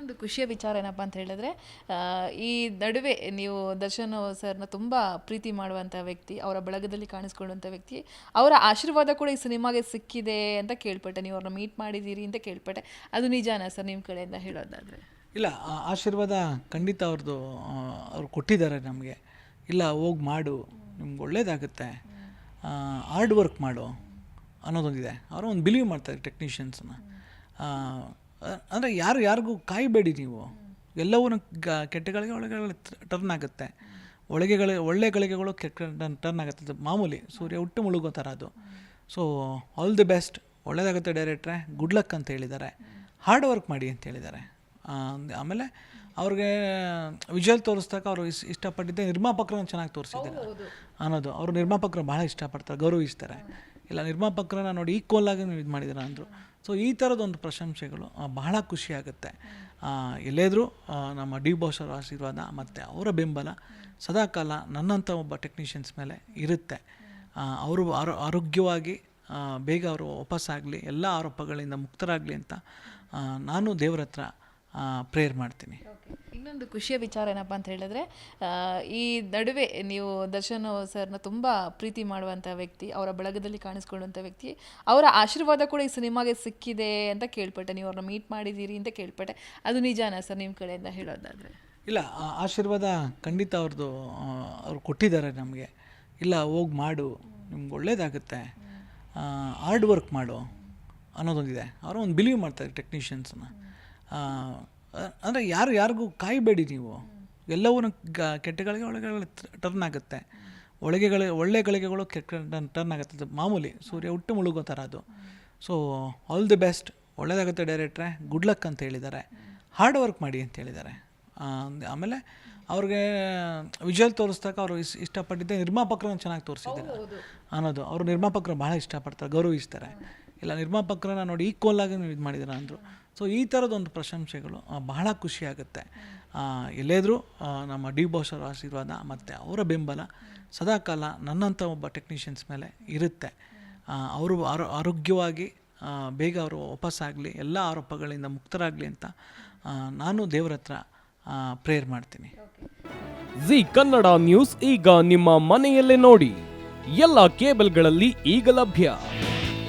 ಇನ್ನೊಂದು ಖುಷಿಯ ವಿಚಾರ ಏನಪ್ಪ ಅಂತ ಹೇಳಿದ್ರೆ ಈ ನಡುವೆ ನೀವು ದರ್ಶನ್ ಸರ್ನ ತುಂಬ ಪ್ರೀತಿ ಮಾಡುವಂಥ ವ್ಯಕ್ತಿ, ಅವರ ಬಳಗದಲ್ಲಿ ಕಾಣಿಸ್ಕೊಳ್ಳುವಂಥ ವ್ಯಕ್ತಿ, ಅವರ ಆಶೀರ್ವಾದ ಕೂಡ ಈ ಸಿನಿಮಾಗೆ ಸಿಕ್ಕಿದೆ ಅಂತ ಕೇಳ್ಪಟ್ಟೆ. ನೀವು ಅವ್ರನ್ನ ಮೀಟ್ ಮಾಡಿದ್ದೀರಿ ಅಂತ ಕೇಳ್ಪಟ್ಟೆ. ಅದು ನಿಜಾನಾ ಸರ್ ನಿಮ್ಮ ಕಡೆಯಿಂದ ಹೇಳೋದಾದರೆ? ಇಲ್ಲ ಆಶೀರ್ವಾದ ಖಂಡಿತ ಅವ್ರದ್ದು ಅವ್ರು ಕೊಟ್ಟಿದ್ದಾರೆ ನಮಗೆ. ಇಲ್ಲ, ಹೋಗಿ ಮಾಡು, ನಿಮ್ಗೆ ಒಳ್ಳೇದಾಗುತ್ತೆ. ಹಾರ್ಡ್ ವರ್ಕ್ ಮಾಡು ಅನ್ನೋದೊಂದಿದೆ. ಅವರು ಒಂದು ಬಿಲೀವ್ ಮಾಡ್ತಾರೆ ಟೆಕ್ನಿಷಿಯನ್ಸನ್ನ ಅಂದರೆ ಯಾರು ಯಾರಿಗೂ ಕಾಯಬೇಡಿ ನೀವು. ಎಲ್ಲವೂ ಗ ಕೆಟ್ಟಗಳಿಗೆ ಒಳಗೆ ಟರ್ನ್ ಆಗುತ್ತೆ. ಒಳಗೆಗಳ ಒಳ್ಳೆ ಗಳಿಗೆಗಳು ಕೆಟ್ಟ ಟರ್ನ್ ಆಗುತ್ತೆ. ಅದು ಮಾಮೂಲಿ ಸೂರ್ಯ ಹುಟ್ಟು ಮುಳುಗೋ ಥರ ಅದು. ಸೊ ಆಲ್ ದಿ ಬೆಸ್ಟ್ ಒಳ್ಳೆಯದಾಗುತ್ತೆ ಡೈರೆಕ್ಟ್ರೆ ಗುಡ್ ಲಕ್ ಅಂತ ಹೇಳಿದ್ದಾರೆ. ಹಾರ್ಡ್ ವರ್ಕ್ ಮಾಡಿ ಅಂತ ಹೇಳಿದ್ದಾರೆ. ಆಮೇಲೆ ಅವ್ರಿಗೆ ವಿಜುವಲ್ ತೋರಿಸ್ದಾಗ ಅವರು ಇಸ್ ಇಷ್ಟಪಟ್ಟಿದ್ದೆ. ನಿರ್ಮಾಪಕರನ್ನು ಚೆನ್ನಾಗಿ ತೋರಿಸಿದ್ದಾರೆ. ಅನ್ನೋದು. ಅವರು ನಿರ್ಮಾಪಕರು ಭಾಳ ಇಷ್ಟಪಡ್ತಾರೆ. ಗೌರವಿಸ್ತಾರೆ. ಇಲ್ಲ ನಿರ್ಮಾಪಕರನ್ನ ನೋಡಿ ಈಕ್ವಲ್ ಆಗಿ ನೀವು ಇದು ಮಾಡಿದ್ದಾರೆ ಅಂದರು. ಸೊ ಈ ಥರದೊಂದು ಪ್ರಶಂಸೆಗಳು ಬಹಳ ಖುಷಿಯಾಗುತ್ತೆ. ಎಲ್ಲೇದರೂ ನಮ್ಮ ಡಿ ಬಾಸ್ ಅವರ ಆಶೀರ್ವಾದ ಮತ್ತು ಅವರ ಬೆಂಬಲ ಸದಾಕಾಲ ನನ್ನಂಥ ಒಬ್ಬ ಟೆಕ್ನಿಷಿಯನ್ಸ್ ಮೇಲೆ ಇರುತ್ತೆ. ಅವರು ಆರೋ, ಆರೋಗ್ಯವಾಗಿ ಬೇಗ ಅವರು ವಾಪಸ್ಸಾಗಲಿ, ಎಲ್ಲ ಆರೋಪಗಳಿಂದ ಮುಕ್ತರಾಗಲಿ ಅಂತ ನಾನು ದೇವರ ಹತ್ರ ಪ್ರೇಯರ್ ಮಾಡ್ತೀನಿ. ಇನ್ನೊಂದು ಖುಷಿಯ ವಿಚಾರ ಏನಪ್ಪ ಅಂತ ಹೇಳಿದ್ರೆ ಈ ನಡುವೆ ನೀವು ದರ್ಶನ್ ಸರ್ನ ತುಂಬ ಪ್ರೀತಿ ಮಾಡುವಂಥ ವ್ಯಕ್ತಿ, ಅವರ ಬಳಗದಲ್ಲಿ ಕಾಣಿಸ್ಕೊಳ್ಳುವಂಥ ವ್ಯಕ್ತಿ, ಅವರ ಆಶೀರ್ವಾದ ಕೂಡ ಈ ಸಿನಿಮಾಗೆ ಸಿಕ್ಕಿದೆ ಅಂತ ಕೇಳ್ಪಟ್ಟೆ. ನೀವು ಅವ್ರನ್ನ ಮೀಟ್ ಮಾಡಿದ್ದೀರಿ ಅಂತ ಕೇಳ್ಪಟ್ಟೆ. ಅದು ನಿಜಾನಾ ಸರ್ ನಿಮ್ಮ ಕಡೆಯಿಂದ ಹೇಳೋದಾದರೆ? ಇಲ್ಲ ಆಶೀರ್ವಾದ ಖಂಡಿತ ಅವ್ರದ್ದು ಅವ್ರು ಕೊಟ್ಟಿದ್ದಾರೆ ನಮಗೆ. ಇಲ್ಲ, ಹೋಗಿ ಮಾಡು, ನಿಮ್ಗೆ ಒಳ್ಳೇದಾಗುತ್ತೆ. ಹಾರ್ಡ್ ವರ್ಕ್ ಮಾಡು ಅನ್ನೋದೊಂದಿದೆ. ಅವರು ಒಂದು ಬಿಲೀವ್ ಮಾಡ್ತಾರೆ ಟೆಕ್ನಿಷಿಯನ್ಸನ್ನ ಅಂದರೆ ಯಾರು ಯಾರಿಗೂ ಕಾಯಬೇಡಿ ನೀವು. ಎಲ್ಲವೂ ಗ ಕೆಟ್ಟಗಳಿಗೆ ಒಳಗೆ ಟರ್ನ್ ಆಗುತ್ತೆ. ಒಳಗೆಗಳ ಒಳ್ಳೆ ಗಳಿಗೆಗಳು ಕೆಟ್ಟ ಟರ್ನ್ ಆಗುತ್ತೆ. ಅದು ಮಾಮೂಲಿ ಸೂರ್ಯ ಹುಟ್ಟು ಮುಳುಗೋ ಥರ ಅದು. ಸೊ ಆಲ್ ದಿ ಬೆಸ್ಟ್ ಒಳ್ಳೇದಾಗುತ್ತೆ ಡೈರೆಕ್ಟ್ರೆ ಗುಡ್ ಲಕ್ ಅಂತ ಹೇಳಿದ್ದಾರೆ. ಹಾರ್ಡ್ ವರ್ಕ್ ಮಾಡಿ ಅಂತ ಹೇಳಿದ್ದಾರೆ. ಆಮೇಲೆ ಅವ್ರಿಗೆ ವಿಜುವಲ್ ತೋರಿಸ್ದಾಗ ಅವರು ಇಸ್ ಇಷ್ಟಪಟ್ಟಿದ್ದೆ. ನಿರ್ಮಾಪಕರನ್ನು ಚೆನ್ನಾಗಿ ತೋರಿಸಿದ್ದಾರೆ. ಅನ್ನೋದು. ಅವರು ನಿರ್ಮಾಪಕರು ಭಾಳ ಇಷ್ಟಪಡ್ತಾರೆ. ಗೌರವಿಸ್ತಾರೆ. ಇಲ್ಲ ನಿರ್ಮಾಪಕರನ್ನ ನೋಡಿ ಈಕ್ವಲ್ ಆಗಿ ನೀವು ಇದು ಮಾಡಿದ್ದೀರ ಅಂದರು. ಸೊ ಈ ಥರದೊಂದು ಪ್ರಶಂಸೆಗಳು ಬಹಳ ಖುಷಿಯಾಗುತ್ತೆ. ಎಲ್ಲೇದರೂ ನಮ್ಮ ಡಿ ಬಾಸ್ ಆಶೀರ್ವಾದ ಮತ್ತು ಅವರ ಬೆಂಬಲ ಸದಾಕಾಲ ನನ್ನಂಥ ಒಬ್ಬ ಟೆಕ್ನಿಷಿಯನ್ಸ್ ಮೇಲೆ ಇರುತ್ತೆ. ಅವರು ಆರೋ, ಆರೋಗ್ಯವಾಗಿ ಬೇಗ ಅವರು ವಾಪಸ್ಸಾಗಲಿ, ಎಲ್ಲ ಆರೋಪಗಳಿಂದ ಮುಕ್ತರಾಗಲಿ ಅಂತ ನಾನು ದೇವರ ಹತ್ರ ಪ್ರೇಯರ್ ಮಾಡ್ತೀನಿ. ಜಿ ಕನ್ನಡ ನ್ಯೂಸ್ ಈಗ ನಿಮ್ಮ ಮನೆಯಲ್ಲೇ ನೋಡಿ. ಎಲ್ಲ ಕೇಬಲ್ಗಳಲ್ಲಿ ಈಗ ಲಭ್ಯ.